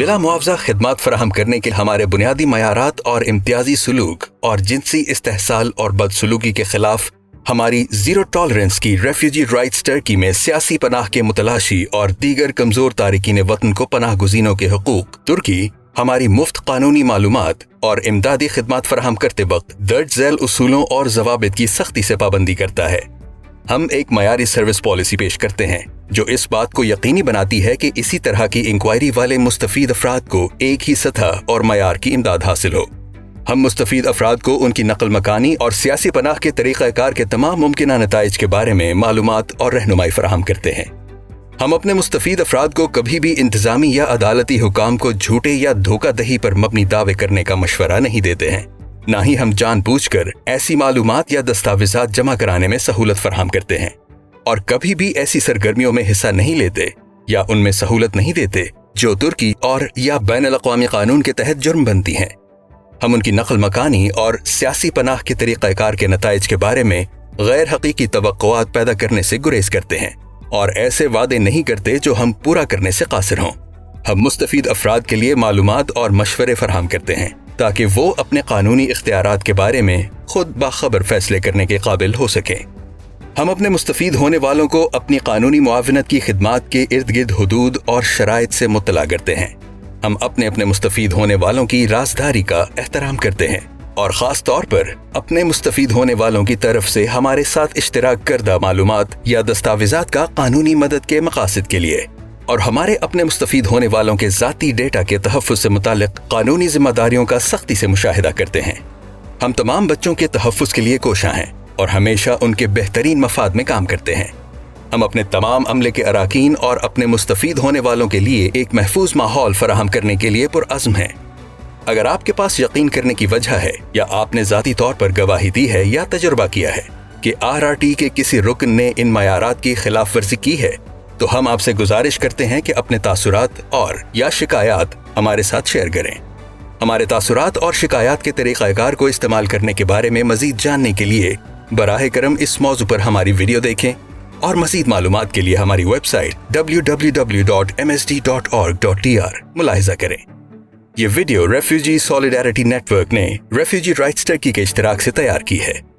बिला मुआवजा खदमात फराहम करने के हमारे बुनियादी मैारात और इम्तियाजी सलूक और जिनसी इस्तेसाल और बदसलूकी के खिलाफ हमारी ज़ीरो टॉलरेंस की रेफ्यूजी राइट्स टर्की में सियासी पनाह के मुतलाशी और दीगर कमज़ोर तारकिन वतन को पनाह गुजीनों के हकूक, तुर्की, हमारी मुफ़्त कानूनी मालूम और इमदादी खदमात फराहम करते वक्त दर्ज झैल उसूलों और जवाब की सख्ती से पाबंदी करता है। हम एक मयारी सर्विस पॉलिसी पेश करते हैं, जो इस बात को यकीनी बनाती है कि इसी तरह की इंक्वायरी वाले मुस्तफ़ अफराद को एक ही सतह और मैार की इमदाद हासिल हो। हम मुस्तफ़ अफराद को उनकी नकल मकानी और सियासी पनाह के तरीक़ाकार के तमाम मुमकिन नतज के बारे में मालूम और रहनुमाई फराहम करते हैं। हम अपने मुस्तफ़ अफराद को कभी भी इंतजामी या अदालती हुकाम को झूठे या धोखा दही पर मबनी दावे करने का मशवरा नहीं देते हैं। न ही हम जान कर ऐसी मालूम या दस्तावेजा जमा कराने में सहूलत फराहम करते हैं। और कभी भी ऐसी सरगर्मियों में हिस्सा नहीं लेते, या उनमें सहूलत नहीं देते, जो तुर्की और या बैन अवी कानून के तहत जुर्म बनती हैं। हम उनकी नकल मकानी और सियासी पनाह के तरीक़ाकार के नतज के बारे में गैर हकीकी तो पैदा करने से गुरेज करते हैं, और ऐसे वादे नहीं करते जो हम पूरा करने से कासिर हों। हम मुस्तफ़ अफराद के लिए मालूम और मशवरे फराहम करते हैं। ताकि वो अपने कानूनी इख्तियार के बारे में खुद बाखबर फैसले करने के काबिल हो सके। हम अपने मुस्तफ़ होने वालों को अपनी कानूनी मुआवनत की खिदमत के इर्द गिर्द हदूद और शराइ से मुतला करते हैं। हम अपने अपने मुस्तफ़ होने वालों की राजदारी का एहतराम करते हैं और ख़ास तौर पर अपने मुस्तफ़ होने वालों की तरफ़ से हमारे साथ इश्तराक करदा मालूम या दस्तावेजा का कानूनी मदद के मकासद के लिए। और हमारे अपने मुस्तफ़ होने वालों के ज़ाती डेटा के तहफ़ से मुतल कानूनी जिम्मेदारियों का सख्ती से मुशाहिदा करते हैं। हम तमाम बच्चों के तहफ़ के लिए कोशा हैं और हमेशा उनके बेहतरीन मफाद में काम करते हैं। हम अपने तमाम अमले के अरकान और अपने मुस्तफ़ होने वालों के लिए एक महफूज माहौल फराहम करने के लिए पुरज़म हैं। अगर आपके पास यकीन करने की वजह है या आपने जाती तौर पर गवाही दी है या तजुर्बा किया है कि आर आर टी के किसी रुकन ने इन मैारात की खिलाफ वर्जी की है तो हम आपसे गुजारिश करते हैं कि अपने तासुरात और या शिकायत हमारे साथ शेयर करें। हमारे तासुरात और शिकायत के तरीक़ाकार को इस्तेमाल करने के बारे में मजीद जानने के लिए बराह करम इस मौजू पर हमारी वीडियो देखें और मजीद मालूम के लिए हमारी वेबसाइट www.msd.org.tr मुलाहिजा करें। ये वीडियो रेफ्यूजी सॉलिडारिटी नेटवर्क ने रेफ्यूजी राइट्स टर्की के इश्तराक से तैयार की है।